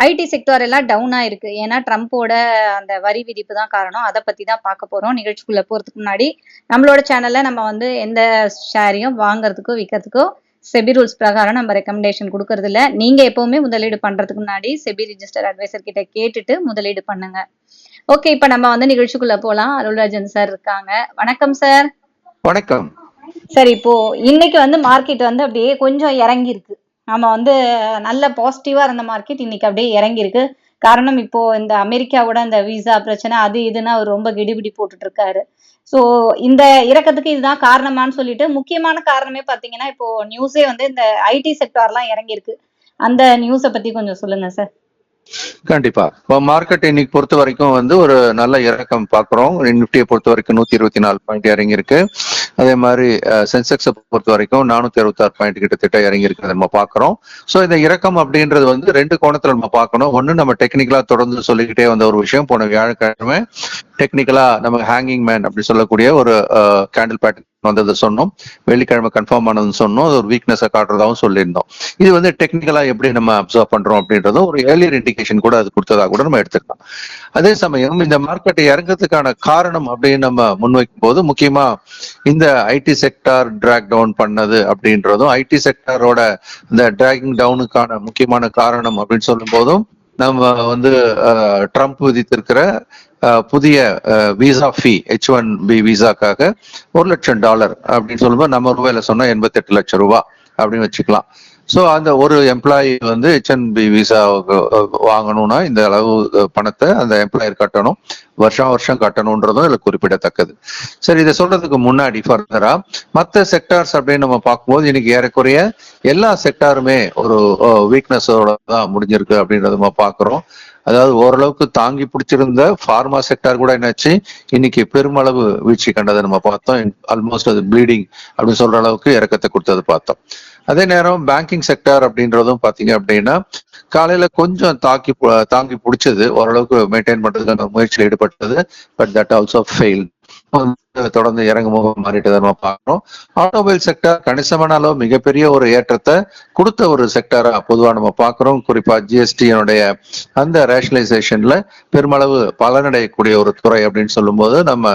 IT sector எல்லாம் down ஆயிருக்கு ஏன்னா ட்ரம்ப்போட அந்த வரி விதிப்பு தான் காரணம். அதை பத்தி தான் பார்க்க போறோம். நிகழ்ச்சிக்குள்ள போறதுக்கு முன்னாடி நம்மளோட சேனல்ல நம்ம வந்து எந்த ஷேரையும் வாங்குறதுக்கோ விற்கிறதுக்கோ செபி ரூல்ஸ் பிரகாரம் நம்ம ரெக்கமெண்டேஷன் கொடுக்கறது இல்ல நீங்க எப்பவுமே முதலீடு பண்றதுக்கு முன்னாடி செபி ரிஜிஸ்டர் அட்வைசர் கிட்ட கேட்டுட்டு முதலீடு பண்ணுங்க. ஓகே இப்ப நம்ம வந்து நிகழ்ச்சிக்குள்ள போலாம். அருள்ராஜன் சார் இருக்காங்க. வணக்கம் சார் வணக்கம். சரி இப்போ இன்னைக்கு வந்து மார்க்கெட் வந்து அப்படியே கொஞ்சம் இறங்கி இருக்கு நம்ம வந்து நல்ல பாசிட்டிவாக இருந்த மார்க்கெட் இன்னைக்கு அப்படியே இறங்கியிருக்கு. காரணம் இப்போ இந்த அமெரிக்காவோட இந்த விசா பிரச்சனை அது இதுன்னு அவர் ரொம்ப கிடிபிடி போட்டுட்டு இருக்காரு ஸோ இந்த இறக்கத்துக்கு இதுதான் காரணமானு சொல்லிட்டு முக்கியமான காரணமே பார்த்தீங்கன்னா இப்போ நியூஸே வந்து இந்த ஐடி செக்டார்லாம் இறங்கியிருக்கு. அந்த நியூஸை பத்தி கொஞ்சம் சொல்லுங்க சார் கண்டிப்பா. இப்போ மார்க்கெட் இன்னைக்கு பொறுத்த வரைக்கும் வந்து ஒரு நல்ல இறக்கம் பாக்குறோம். நிப்டியை பொறுத்த வரைக்கும் நூத்தி இருபத்தி நாலு பாயிண்ட் இறங்கி இருக்கு அதே மாதிரி சென்செக்ஸை பொறுத்த வரைக்கும் நானூத்தி அறுபத்தாறு பாயிண்ட் கிட்டத்தட்ட இறங்கி இருக்கு நம்ம பாக்குறோம். ஸோ இந்த இறக்கம் அப்படின்றது வந்து ரெண்டு கோணத்துல நம்ம பார்க்கணும் ஒண்ணு நம்ம டெக்னிக்கலா தொடர்ந்து சொல்லிக்கிட்டே வந்த ஒரு விஷயம். போன வியாழக்கிழமை டெக்னிக்கலா நம்ம ஹேங்கிங் மேன் அப்படி சொல்லக்கூடிய ஒரு கேண்டில் பேட்டர்ன் வந்ததை சொன்னோம். வெள்ளிக்கிழமை கன்ஃபார்ம் ஆனதுன்னு சொன்னோம். அது ஒரு வீக்னஸை காட்டுறதாவும் சொல்லியிருந்தோம். இது வந்து டெக்னிக்கலா எப்படி நம்ம அப்சர்வ் பண்றோம் அப்படின்றதும் ஒரு ஏர்லியர் இண்டிகேஷன் கூட அது கொடுத்ததா கூட நம்ம எடுத்துக்கலாம். அதே சமயம் இந்த மார்க்கெட்டை இறங்கிறதுக்கான காரணம் அப்படின்னு நம்ம முன்வைக்கும் போது முக்கியமா இந்த ஐடி செக்டார் டிராக் டவுன் பண்ணது அப்படின்றதும் ஐடி செக்டாரோட இந்த டிராகிங் டவுனுக்கான முக்கியமான காரணம் அப்படின்னு சொல்லும் போதும் நம்ம வந்து ட்ரம்ப் விதித்திருக்கிற புதிய visa fee H one B விசாக்காக ஒரு லட்சம் டாலர் அப்படின்னு சொல்லும்போது நம்ம ரூபாயில சொன்னா எண்பத்தெட்டு லட்சம் ரூபாய் அப்படின்னு வச்சுக்கலாம். ஸோ அந்த ஒரு எம்ப்ளாயி வந்து ஹெச்என்பி விசா வாங்கணும்னா இந்த அளவு பணத்தை அந்த எம்ப்ளாயர் கட்டணும். வருஷம் வருஷம் கட்டணுன்றதும் இதுல குறிப்பிடத்தக்கது. சரி இதை சொல்றதுக்கு முன்னாடி ஃபர்தரா மற்ற செக்டார்ஸ் அப்படின்னு நம்ம பார்க்கும்போது இன்னைக்கு ஏறக்குறைய எல்லா செக்டாருமே ஒரு வீக்னஸோட தான் முடிஞ்சிருக்கு அப்படின்றத நம்ம பார்க்குறோம். அதாவது ஓரளவுக்கு தாங்கி பிடிச்சிருந்த ஃபார்மா செக்டார் கூட என்னாச்சு? இன்னைக்கு பெருமளவு வீழ்ச்சி கண்டதை நம்ம பார்த்தோம். ஆல்மோஸ்ட் அது ப்ளீடிங் அப்படின்னு சொல்ற அளவுக்கு இறக்கத்தை கொடுத்தது பார்த்தோம். அதே நேரம் பேங்கிங் செக்டார் அப்படின்றதும் பாத்தீங்க அப்படின்னா காலையில கொஞ்சம் தாக்கி தாங்கி பிடிச்சது. ஓரளவுக்கு மெயின்டைன் பண்றதுக்கான முயற்சியில் ஈடுபட்டது. பட் தட் ஆல்சோ ஃபெயில் தொடர்ந்து இறங்குமுக மாறிட்டு தான் நம்ம ஆட்டோமொபைல் செக்டார் கணிசமான அளவு மிகப்பெரிய ஒரு ஏற்றத்தை கொடுத்த ஒரு செக்டாரா பொதுவாக நம்ம பார்க்கிறோம். குறிப்பா ஜிஎஸ்டியினுடைய அந்த ரேஷனலைசேஷன்ல பெருமளவு பலனடையக்கூடிய ஒரு துறை அப்படின்னு சொல்லும்போது நம்ம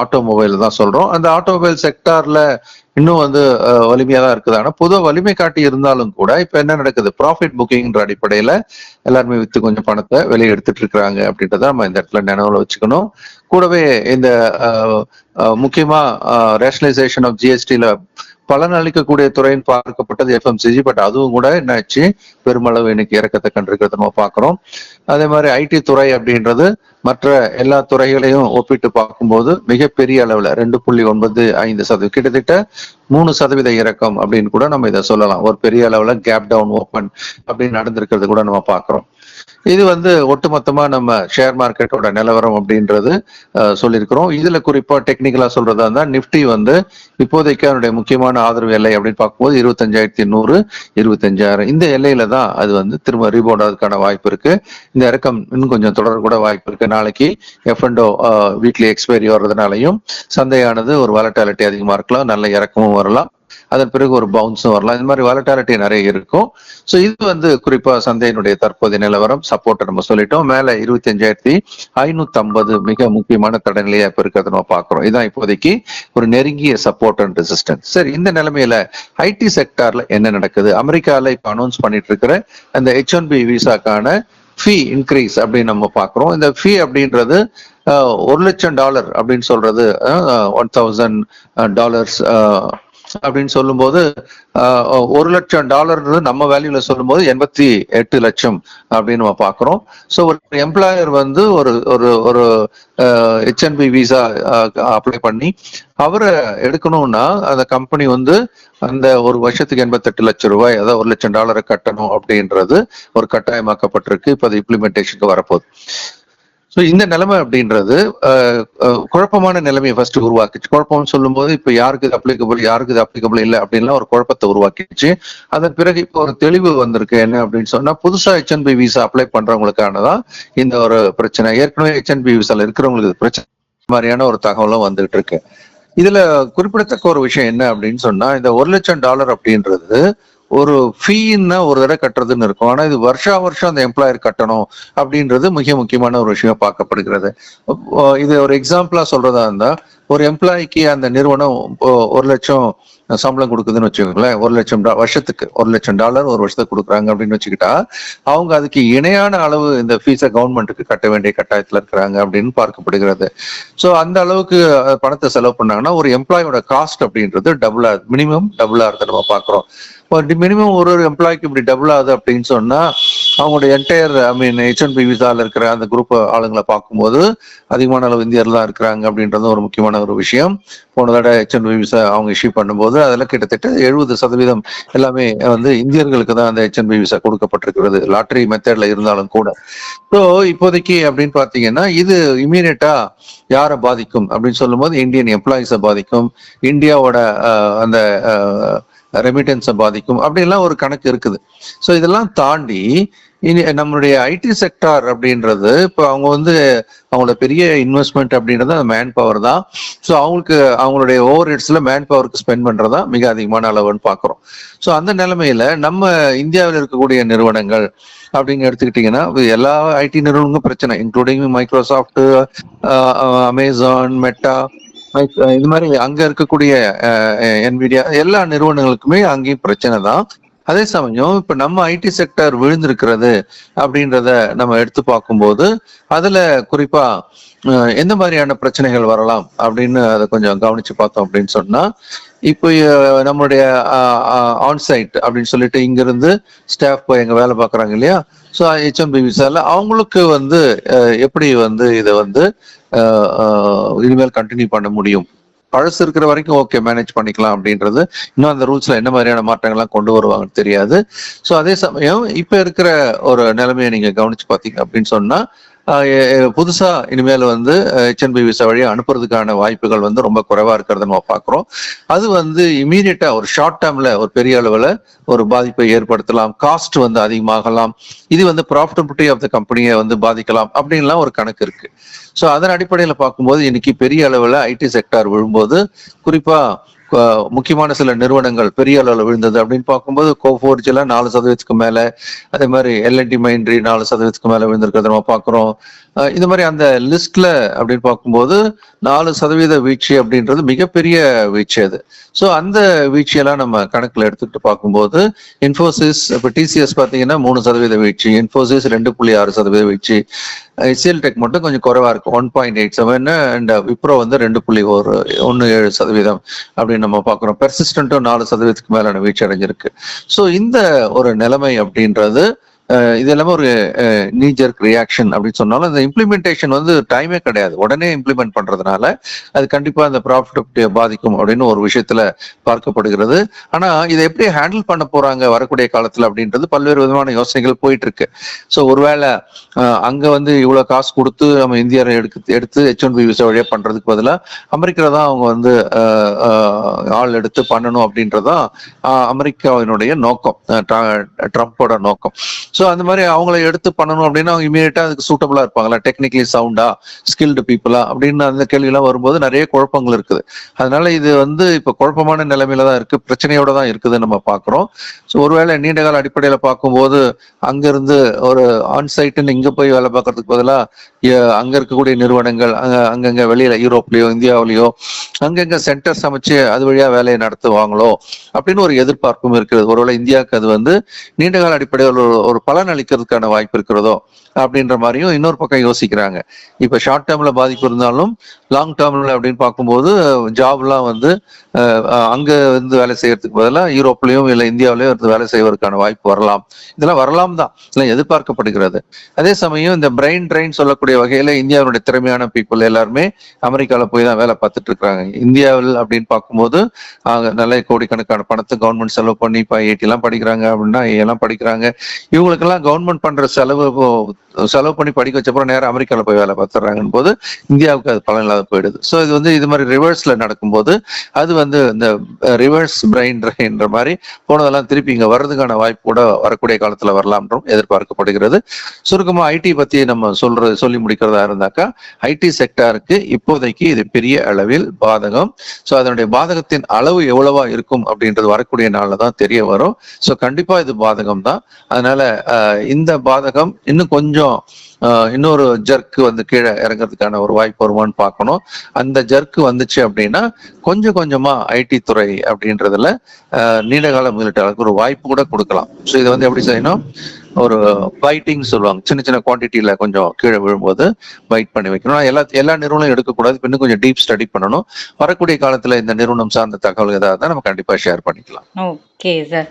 ஆட்டோமொபைல் தான் சொல்றோம். அந்த ஆட்டோமொபைல் செக்டார்ல இன்னும் வந்து வலிமையா தான் இருக்குது. ஆனா பொதுவாக வலிமை காட்டி இருந்தாலும் கூட இப்ப என்ன நடக்குது? ப்ராஃபிட் புக்கிங்ன்ற அடிப்படையில எல்லாருமே வித்து கொஞ்சம் பணத்தை வெளியே எடுத்துட்டு இருக்கிறாங்க அப்படின்றத நம்ம இந்த இடத்துல நினைவுல வச்சுக்கணும். கூடவே இந்த முக்கியமா ரேஷனலைசேஷன் ஆஃப் ஜிஎஸ்டில பலன் அளிக்கக்கூடிய துறைன்னு பார்க்கப்பட்டது எஃப்எம்சிஜி பட் அதுவும் கூட என்னாச்சு? பெருமளவு இன்னைக்கு இறக்கத்தை கண்டிருக்கிறத நம்ம பார்க்கிறோம். அதே மாதிரி ஐடி துறை அப்படின்றது மற்ற எல்லா துறைகளையும் ஒப்பிட்டு பார்க்கும்போது மிகப்பெரிய அளவில் ரெண்டு புள்ளி ஒன்பது ஐந்து சதவீதம் கிட்டத்தட்ட மூணு சதவீத இறக்கம் அப்படின்னு கூட நம்ம இதை சொல்லலாம். ஒரு பெரிய அளவில் கேப் டவுன் ஓப்பன் அப்படின்னு நடந்திருக்கிறது கூட நம்ம பார்க்குறோம். இது வந்து ஒட்டுமொத்தமா நம்ம ஷேர் மார்க்கெட்டோட நிலவரம் அப்படின்றது சொல்லியிருக்கிறோம். இதுல குறிப்பா டெக்னிக்கலா சொல்றதா இருந்தா நிப்டி வந்து இப்போதைக்கு அதனுடைய முக்கியமான ஆதரவு எல்லை அப்படின்னு பார்க்கும்போது இருபத்தஞ்சாயிரத்தி நூறு இருபத்தஞ்சாயிரம். இந்த எல்லையில தான் அது வந்து திரும்ப ரீபவுண்ட் வாய்ப்பு இருக்கு. இந்த இறக்கம் இன்னும் கொஞ்சம் தொடர கூட வாய்ப்பு இருக்கு. நாளைக்கு F and O weekly expiry வர்றதுனாலையும் சந்தையானது ஒரு வாலட்டாலிட்டி அதிகமா இருக்கலாம். நல்ல இறக்கமும் வரலாம். அதன் பிறகு ஒரு பவுன்ஸும் வரலாம். இந்த மாதிரி வாலட்டாலிட்டி நிறைய இருக்கும். ஸோ இது வந்து குறிப்பா சந்தையினுடைய தற்போதைய நிலவரம். சப்போர்ட்டை நம்ம சொல்லிட்டோம். மேல இருபத்தி அஞ்சாயிரத்தி ஐநூத்தி ஐம்பது மிக முக்கியமான தடநிலையா இப்ப இருக்கிறத நம்ம பாக்குறோம் இதான் இப்போதைக்கு ஒரு நெருங்கிய சப்போர்ட் அண்ட் ரெசிஸ்டன்ஸ் சரி இந்த நிலைமையில ஐடி செக்டார்ல என்ன நடக்குது? அமெரிக்கால இப்ப அனௌன்ஸ் பண்ணிட்டு இருக்கிற அந்த ஹெச் ஒன் பி விசாக்கான ஃபீ இன்க்ரீஸ் அப்படின்னு நம்ம பார்க்குறோம். இந்த ஃபீ அப்படின்றது ஒரு லட்சம் டாலர் அப்படின்னு சொல்றது ஒன் தௌசண்ட் டாலர்ஸ் அப்படின்னு சொல்லும்போது ஒரு லட்சம் டாலர் நம்ம வேல்யூல சொல்லும்போது எண்பத்தி எட்டு லட்சம் அப்படின்னு நம்ம பாக்குறோம் ஸோ ஒரு எம்ப்ளாயர் வந்து ஒரு ஒரு ஒரு ஹெச்என்பி விசா அப்ளை பண்ணி அவரை எடுக்கணும்னா அந்த கம்பெனி வந்து அந்த ஒரு வருஷத்துக்கு எண்பத்தெட்டு லட்சம் ரூபாய் அதாவது ஒரு லட்சம் டாலரை கட்டணும் அப்படின்றது ஒரு கட்டாயமாக்கப்பட்டிருக்கு. இப்போ அது இம்ப்ளிமெண்டேஷனுக்கு வரப்போகுது. ஸோ இந்த நிலைமை அப்படின்றது குழப்பமான நிலைமையை ஃபர்ஸ்ட் உருவாக்குச்சு. குழப்பம்னு சொல்லும்போது இப்போ யாருக்கு இது அப்ளிகபிள் யாருக்கு இது அப்ளிகபிள் இல்லை அப்படின்லாம் ஒரு குழப்பத்தை உருவாக்கிடுச்சு அதன் பிறகு இப்போ ஒரு தெளிவு வந்திருக்கு. என்ன அப்படின்னு சொன்னா புதுசா ஹெச்என்பி விசா அப்ளை பண்றவங்களுக்கானதான் இந்த ஒரு பிரச்சனை. ஏற்கனவே ஹெச்என்பி விசால இருக்கிறவங்களுக்கு இது பிரச்சனை. மாதிரியான ஒரு தகவலும் வந்துகிட்டு இருக்கு. இதுல குறிப்பிடத்தக்க ஒரு விஷயம் என்ன அப்படின்னு சொன்னா இந்த ஒரு லட்சம் டாலர் அப்படின்றது ஒரு ஃபீன்னா ஒரு தடவை கட்டுறதுன்னு இருக்கும். ஆனா இது வருஷா வருஷம் அந்த எம்ப்ளாயர் கட்டணும் அப்படின்றது மிக முக்கியமான ஒரு விஷயம் பார்க்கப்படுகிறது. இது ஒரு எக்ஸாம்பிளா சொல்றதா இருந்தா ஒரு எம்ப்ளாய்க்கு அந்த நிறுவனம் ஒரு லட்சம் சம்பளம் கொடுக்குதுன்னு வச்சுக்கோங்களேன். ஒரு லட்சம் வருஷத்துக்கு ஒரு லட்சம் டாலர் ஒரு வருஷத்துக்கு கொடுக்குறாங்க அப்படின்னு வச்சுக்கிட்டா அவங்க அதுக்கு இணையான அளவு இந்த ஃபீஸை கவர்மெண்ட்டுக்கு கட்ட வேண்டிய கட்டாயத்தில் இருக்கிறாங்க அப்படின்னு பார்க்கப்படுகிறது. ஸோ அந்த அளவுக்கு பணத்தை செலவு பண்ணாங்கன்னா ஒரு எம்ப்ளாயோட காஸ்ட் அப்படின்றது டபுள் ஆகுது மினிமம் டபுள் ஆகுது நம்ம பார்க்குறோம். மினிமம் ஒரு ஒரு எம்ப்ளாய்க்கு இப்படி டபுள் ஆகுது அப்படின்னு சொன்னா அவங்களுடைய என்டையர் ஐ மீன் ஹெச்என்பி விசால இருக்கிற அந்த குரூப் ஆளுங்களை பார்க்கும்போது அதிகமான அளவு இந்தியர்கள் தான் இருக்கிறாங்க அப்படின்றது ஒரு முக்கியமான ஒரு விஷயம். போன தடவை ஹெச்என்பி விசா அவங்க இஷ்யூ பண்ணும்போது அதில் கிட்டத்தட்ட எழுபது சதவீதம் எல்லாமே வந்து இந்தியர்களுக்கு தான் அந்த ஹெச்என்பி விசா கொடுக்கப்பட்டிருக்கிறது. லாட்டரி மெத்தடில் இருந்தாலும் கூட. ஸோ இப்போதைக்கு அப்படின்னு பார்த்தீங்கன்னா இது இமீடியட்டா யாரை பாதிக்கும் அப்படின்னு சொல்லும்போது இந்தியன் எம்ப்ளாயிஸை பாதிக்கும். இந்தியாவோட அந்த ரெமிட்டன்ஸை பாதிக்கும். அப்படிலாம் ஒரு கணக்கு இருக்குது. ஸோ இதெல்லாம் தாண்டி இனி நம்மளுடைய ஐடி செக்டார் அப்படின்றது இப்போ அவங்க வந்து அவங்களோட பெரிய இன்வெஸ்ட்மெண்ட் அப்படின்றது அந்த மேன் பவர் தான். ஸோ அவங்களுக்கு அவங்களுடைய ஓவர் ஹெட்ஸில் மேன் பவருக்கு ஸ்பெண்ட் பண்ணுறதா மிக அதிகமான அளவுன்னு பார்க்குறோம் ஸோ அந்த நிலைமையில நம்ம இந்தியாவில் இருக்கக்கூடிய நிறுவனங்கள் அப்படின்னு எடுத்துக்கிட்டிங்கன்னா எல்லா ஐடி நிறுவனங்களும் பிரச்சனை இன்க்ளூடிங் மைக்ரோசாஃப்ட் அமேசான் மெட்டா இது மாதிரி அங்க இருக்கக்கூடிய என்விடியா எல்லா நிறுவனங்களுக்குமே அங்கேயும் பிரச்சனை தான். அதே சமயம் இப்ப நம்ம ஐடி செக்டர் விழுந்திருக்கிறது அப்படின்றத நம்ம எடுத்து பார்க்கும்போது அதுல குறிப்பா அஹ், எந்த மாதிரியான பிரச்சனைகள் வரலாம் அப்படின்னு அதை கொஞ்சம் கவனிச்சு பார்த்தோம் அப்படின்னு சொன்னா இப்போ நம்மளுடைய ஆன்சைட் அப்படின்னு சொல்லிட்டு இங்கிருந்து ஸ்டாஃப் போய் எங்க வேலை பார்க்குறாங்க இல்லையா? ஸோ ஹெச்எம்பி விசால அவங்களுக்கு வந்து எப்படி வந்து இதை வந்து இனிமேல் கண்டினியூ பண்ண முடியும்? பழசு இருக்கிற வரைக்கும் ஓகே மேனேஜ் பண்ணிக்கலாம் அப்படின்றது. இன்னும் அந்த ரூல்ஸ்ல என்ன மாதிரியான மாற்றங்கள்லாம் கொண்டு வருவாங்கன்னு தெரியாது. ஸோ அதே சமயம் இப்போ இருக்கிற ஒரு நிலைமையை நீங்க கவனிச்சு பார்த்தீங்க அப்படின்னு சொன்னா புதுசா இனிமேல் வந்து ஹெச்என்பி விசா வழியாக அனுப்புறதுக்கான வாய்ப்புகள் வந்து ரொம்ப குறைவா இருக்கிறத நம்ம பார்க்குறோம் அது வந்து இமீடியட்டா ஒரு ஷார்ட் டேர்ம்ல ஒரு பெரிய அளவுல ஒரு பாதிப்பை ஏற்படுத்தலாம். காஸ்ட் வந்து அதிகமாகலாம். இது வந்து ப்ராஃபிட்டபிலிட்டி ஆஃப் த கம்பெனியை வந்து பாதிக்கலாம் அப்படின்லாம் ஒரு கணக்கு இருக்கு. ஸோ அதன் அடிப்படையில் பார்க்கும்போது இன்னைக்கு பெரிய அளவில் ஐடி செக்டார் விழும்போது குறிப்பா முக்கியமான சில நிறுவனங்கள் பெரிய அளவில் விழுந்தது அப்படின்னு பார்க்கும்போது கோஃபோர்ஜ் எல்லாம் நாலு சதவீதத்துக்கு மேல அதே மாதிரி எல்என்டி மைண்ட்ரி நாலு சதவீதத்துக்கு மேல விழுந்திருக்கிறத நம்ம பார்க்குறோம். இந்த மாதிரி அந்த லிஸ்ட்ல அப்படின்னு பார்க்கும்போது நாலு சதவீத வீழ்ச்சி அப்படின்றது மிகப்பெரிய வீழ்ச்சி அது. ஸோ அந்த வீழ்ச்சியெல்லாம் நம்ம கணக்கில் எடுத்துக்கிட்டு பார்க்கும்போது இன்ஃபோசிஸ் இப்போ டிசிஎஸ் பார்த்தீங்கன்னா மூணு சதவீத வீழ்ச்சி இன்ஃபோசிஸ் ரெண்டு புள்ளி ஆறு சதவீத வீழ்ச்சி எஸ்எல் டெக் மட்டும் கொஞ்சம் குறைவா இருக்கு one point eight seven and Wipro வந்து ரெண்டு புள்ளி ஒரு ஒன்று ஏழு சதவீதம் அப்படின்னு நம்ம பார்க்குறோம். பெர்சிஸ்டன்ட்டும் நாலு சதவீதத்துக்கு மேலான வீழ்ச்சி அடைஞ்சிருக்கு. ஸோ இந்த ஒரு நிலைமை அப்படின்றது இது எல்லாமே ஒரு நீஜர்க் ரியாக்ஷன் அப்படின்னு சொன்னாலும் இந்த இம்ப்ளிமெண்டேஷன் வந்து டைமே கிடையாது. உடனே இம்ப்ளிமெண்ட் பண்றதுனால அது கண்டிப்பா அந்த ப்ராஃபிட்டபிலிட்டியை பாதிக்கும் அப்படின்னு ஒரு விஷயத்துல பார்க்கப்படுகிறது. ஆனா இதை எப்படி ஹேண்டில் பண்ண போறாங்க வரக்கூடிய காலத்துல அப்படின்றது பல்வேறு விதமான யோசனைகள் போயிட்டு இருக்கு ஸோ ஒருவேளை அங்க வந்து இவ்வளவு காசு கொடுத்து நம்ம இந்தியாவை எடுத்து எடுத்து ஹெச் ஒன் பி விசா வழியா பண்றதுக்கு பதிலாக அமெரிக்கா தான் அவங்க வந்து ஆள் எடுத்து பண்ணணும் அப்படின்றதான் அமெரிக்காவினுடைய நோக்கம் ட்ரம்ப்போட நோக்கம். ஸோ அந்த மாதிரி அவங்கள எடுத்து பண்ணணும் அப்படின்னா அவங்க இமீடியட்டா அதுக்கு சூட்டபிளா இருப்பாங்களா டெக்னிக்கலி சவுண்டா ஸ்கில்டு பீப்புளா அப்படின்னு அந்த கேள்வியெல்லாம் வரும்போது நிறைய குழப்பங்கள் இருக்குது. அதனால இது வந்து இப்ப குழப்பமான நிலைமையில தான் இருக்கு. பிரச்சனையோட தான் இருக்குதுன்னு நம்ம பாக்குறோம் ஸோ ஒருவேளை நீண்ட கால அடிப்படையில பார்க்கும்போது அங்கிருந்து ஒரு ஆன்சைட்டுன்னு இங்க போய் வேலை பார்க்கறதுக்கு பதிலாக அங்க இருக்கக்கூடிய நிறுவனங்கள் அங்க அங்கங்க வெளியில யூரோப்லயோ இந்தியாவிலயோ அங்கங்க சென்டர்ஸ் அமைச்சு அது வழியா வேலையை நடத்துவாங்களோ அப்படின்னு ஒரு எதிர்பார்ப்பும் இருக்கிறது. ஒருவேளை இந்தியாவுக்கு அது வந்து நீண்ட கால அடிப்படையில் ஒரு ஒரு பலன் அளிக்கிறதுக்கான வாய்ப்பு இருக்கிறதோ அப்படின்ற மாதிரியும் இன்னொரு பக்கம் யோசிக்கிறாங்க. இப்ப ஷார்ட் டேர்ம்ல பாதிப்பு இருந்தாலும் லாங் டேர்ம்ல அப்படின்னு பார்க்கும்போது ஜாப்லாம் வந்து அங்கே அங்க வந்து வேலை செய்யறதுக்கு பதிலாக யூரோப்லயும் இல்ல இந்தியாவிலயும் இருந்து வேலை செய்வதற்கான வாய்ப்பு வரலாம். இதெல்லாம் வரலாம் தான். இதெல்லாம் எதிர்பார்க்கப்படுகிறது. அதே சமயம் இந்த பிரெயின் ட்ரெயின் சொல்லக்கூடிய வகையில இந்தியாவுடைய திறமையான பீப்புள் எல்லாருமே அமெரிக்கால போய் தான் வேலை பார்த்துட்டு இருக்கிறாங்க. இந்தியாவில் அப்படின்னு பார்க்கும்போது அங்க நல்ல கோடிக்கணக்கான பணத்தை கவர்மெண்ட் செலவு பண்ணி இப்போ ஐஐடி எல்லாம் படிக்கிறாங்க அப்படின்னா எல்லாம் படிக்கிறாங்க. இவங்களுக்கெல்லாம் கவர்மெண்ட் பண்ற செலவு செலவு பண்ணி படிக்க வச்சப்பறம் நேரம் அமெரிக்கால போய் வேலை பார்த்துறாங்கன்னு போது இந்தியாவுக்கு அது பலன் இல்லாத போயிடுது. ஸோ இது வந்து இது மாதிரி ரிவர்ஸ்ல நடக்கும்போது அது வந்து இந்த ரிவர்ஸ் பிரெயின் ட்ரெயின்ற மாதிரி போனதெல்லாம் திருப்பி இங்க வர்றதுக்கான வாய்ப்பு கூட வரக்கூடிய காலத்துல வரலாம்ன்றும் எதிர்பார்க்கப்படுகிறது. சுருக்கமா ஐடி பத்தி நம்ம சொல்றது சொல்லி முடிக்கிறதா இருந்தாக்கா ஐடி செக்டாருக்கு இப்போதைக்கு இது பெரிய அளவில் பாதகம். ஸோ அதனுடைய பாதகத்தின் அளவு எவ்வளவா இருக்கும் அப்படின்றது வரக்கூடிய நாள்ல தான் தெரிய வரும். ஸோ கண்டிப்பா இது பாதகம் தான் அதனால இந்த பாதகம் இன்னும் கொஞ்சம் இன்னொரு ஜர்க்கு வந்து கீழே இறங்குறதுக்கான ஒரு வாய்ப்பு வருமான்னு பார்க்கணும். அந்த ஜர்க்கு வந்துச்சு அப்படின்னா கொஞ்சம் கொஞ்சமா ஐடி துறை அப்படின்றதுல அஹ், நீண்ட கால முதலீட்டாளருக்கு ஒரு வாய்ப்பு கூட கொடுக்கலாம். ஸோ இதை வந்து எப்படி செய்யணும்? ஒரு பைட்டிங் சொல்லுவாங்க. சின்ன சின்ன குவான்டிட்டியில கொஞ்சம் கீழே விழும்போது பைட் பண்ணி வைக்கணும். எல்லா எல்லா நிறுவனம் எடுக்கக்கூடாது. இன்னும் கொஞ்சம் டீப் ஸ்டடி பண்ணணும். வரக்கூடிய காலத்துல இந்த நிறுவனம் சார்ந்த தகவல் ஏதாவது தான் நம்ம கண்டிப்பா ஷேர் பண்ணிக்கலாம். ஓகே சார்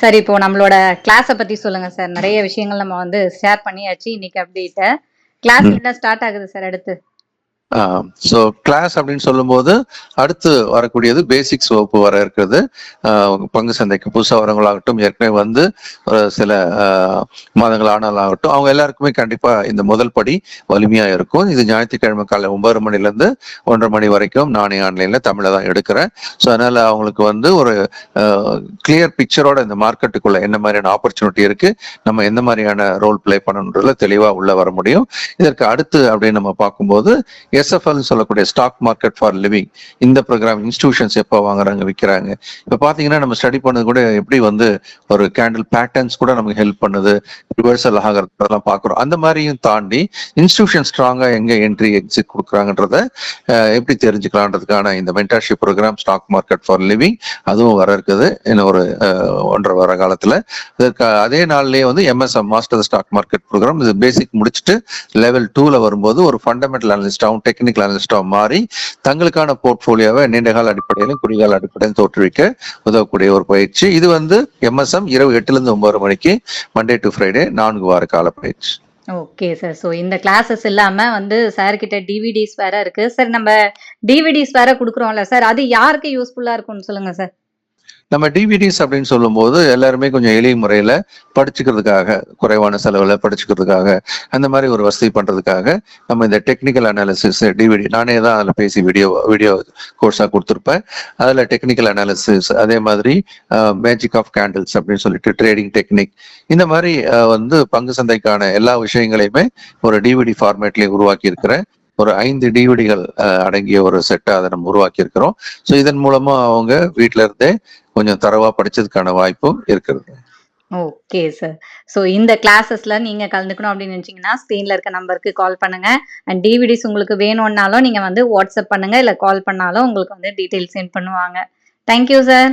சார் இப்போ நம்மளோட கிளாஸை பத்தி சொல்லுங்க சார் நிறைய விஷயங்கள் நம்ம வந்து ஷேர் பண்ணியாச்சு. இன்னைக்கு அப்டேட்ட கிளாஸ். என்ன ஸ்டார்ட் ஆகுது சார் அடுத்து? ஸோ கிளாஸ் அப்படின்னு சொல்லும்போது அடுத்து வரக்கூடியது பேசிக்ஸ் வகுப்பு வர இருக்குது பங்கு சந்தைக்கு புதுசாக வரவங்களாகட்டும் ஏற்கனவே வந்து ஒரு சில மாதங்கள் ஆனாலாகட்டும் அவங்க எல்லாருக்குமே கண்டிப்பாக இந்த முதல் படி வலிமையாக இருக்கும். இது ஞாயிற்றுக்கிழமை காலை ஒன்பது மணிலேருந்து ஒன்றரை மணி வரைக்கும் நானே ஆன்லைனில் தமிழை தான் எடுக்கிறேன். ஸோ அதனால் அவங்களுக்கு வந்து ஒரு கிளியர் பிக்சரோட இந்த மார்க்கெட்டுக்குள்ளே என்ன மாதிரியான ஆப்பர்ச்சுனிட்டி இருக்குது நம்ம எந்த மாதிரியான ரோல் ப்ளே பண்ணணுன்றதுல தெளிவாக உள்ளே வர முடியும். இதற்கு அடுத்து அப்படின்னு நம்ம பார்க்கும்போது எஸ்எஃப்எல் சொல்லக்கூடிய ஸ்டாக் மார்க்கெட் ஃபார் லிவிங் இந்த ப்ரோக்ராம் இன்ஸ்டியூஷன்ஸ் எப்போ வாங்குறாங்க விற்கிறாங்க இப்போ பார்த்தீங்கன்னா நம்ம ஸ்டடி பண்ணது கூட எப்படி வந்து ஒரு கேண்டில் பேட்டர்ன்ஸ் கூட நமக்கு ஹெல்ப் பண்ணுது ரிவர்சல் ஆகிறதெல்லாம் பார்க்குறோம் அந்த மாதிரியும் தாண்டி இன்ஸ்டியூஷன் ஸ்ட்ராங்காக எங்கே என்ட்ரி எக்ஸிட் கொடுக்குறாங்கன்றத எப்படி தெரிஞ்சுக்கலான்றதுக்கான இந்த mentorship program stock market for living அதுவும் வர இருக்குது. இன்னும் ஒரு ஒன்றரை வர காலத்தில். இதற்கு அதே நாள்லயே வந்து MSM master stock market program இது பேசிக் முடிச்சுட்டு லெவல் டூல வரும்போது ஒரு ஃபண்டமெண்டல் அனலிஸ்டாகவும் டெக்னிக்கல் அனலிஸ்டாக மாறி தங்களுக்கான போர்ட்ஃபோலியோவை நீண்டகால அடிப்படையிலும் குடிகால அடிப்படையிலும் தோற்றுவிக்க உதவக்கூடிய ஒரு பயிற்சி. இது வந்து எம்எஸ்எம் இரவு எட்டுலேருந்து ஒன்பது மணிக்கு மண்டே டு ஃப்ரைடே நான்கு வார கால பயிற்சி. ஓகே சார் ஸோ இந்த கிளாஸஸ் இல்லாம வந்து சார் கிட்ட டிவிடிஸ் வேற இருக்கு. சார் நம்ம டிவிடிஸ் வேற கொடுக்குறோம்ல சார் அது யாருக்கு யூஸ்ஃபுல்லா இருக்கும்னு சொல்லுங்க சார் நம்ம டிவிடிஸ் அப்படின்னு சொல்லும்போது எல்லாருமே கொஞ்சம் எளிய முறையில் படிச்சுக்கிறதுக்காக குறைவான செலவில் படிச்சுக்கிறதுக்காக அந்த மாதிரி ஒரு வசதி பண்ணுறதுக்காக நம்ம இந்த டெக்னிக்கல் அனாலிசிஸ் டிவிடி நானே தான் அதில் பேசி வீடியோ வீடியோ கோர்ஸாக கொடுத்துருப்பேன். அதில் டெக்னிக்கல் அனாலிசிஸ் அதே மாதிரி மேஜிக் ஆஃப் கேண்டில்ஸ் அப்படின்னு சொல்லிட்டு ட்ரேடிங் டெக்னிக் இந்த மாதிரி வந்து பங்கு சந்தைக்கான எல்லா விஷயங்களையுமே ஒரு டிவிடி ஃபார்மேட்லேயே உருவாக்கி இருக்கிறேன் ஒரு ஐந்து டிவிடிகள் அடங்கிய ஒரு செட்டை அதை நம்ம உருவாக்கியிருக்கிறோம். ஸோ இதன் மூலமா அவங்க வீட்டில இருந்தே கொஞ்சம் தரவா படிச்சதுக்கான வாய்ப்பும் இருக்கிறது. ஓகே சார் ஸோ இந்த கிளாஸஸ்ல நீங்க கலந்துக்கணும் அப்படின்னு நினைச்சீங்கன்னா ஸ்க்ரீன்ல இருக்க நம்பருக்கு கால் பண்ணுங்க. அண்ட் டிவிடிஸ் உங்களுக்கு வேணும்னாலும் நீங்க வந்து வாட்ஸ்அப் பண்ணுங்க. இல்ல கால் பண்ணாலும் உங்களுக்கு வந்து டீடைல் சென்ட் பண்ணுவாங்க. Thank you sir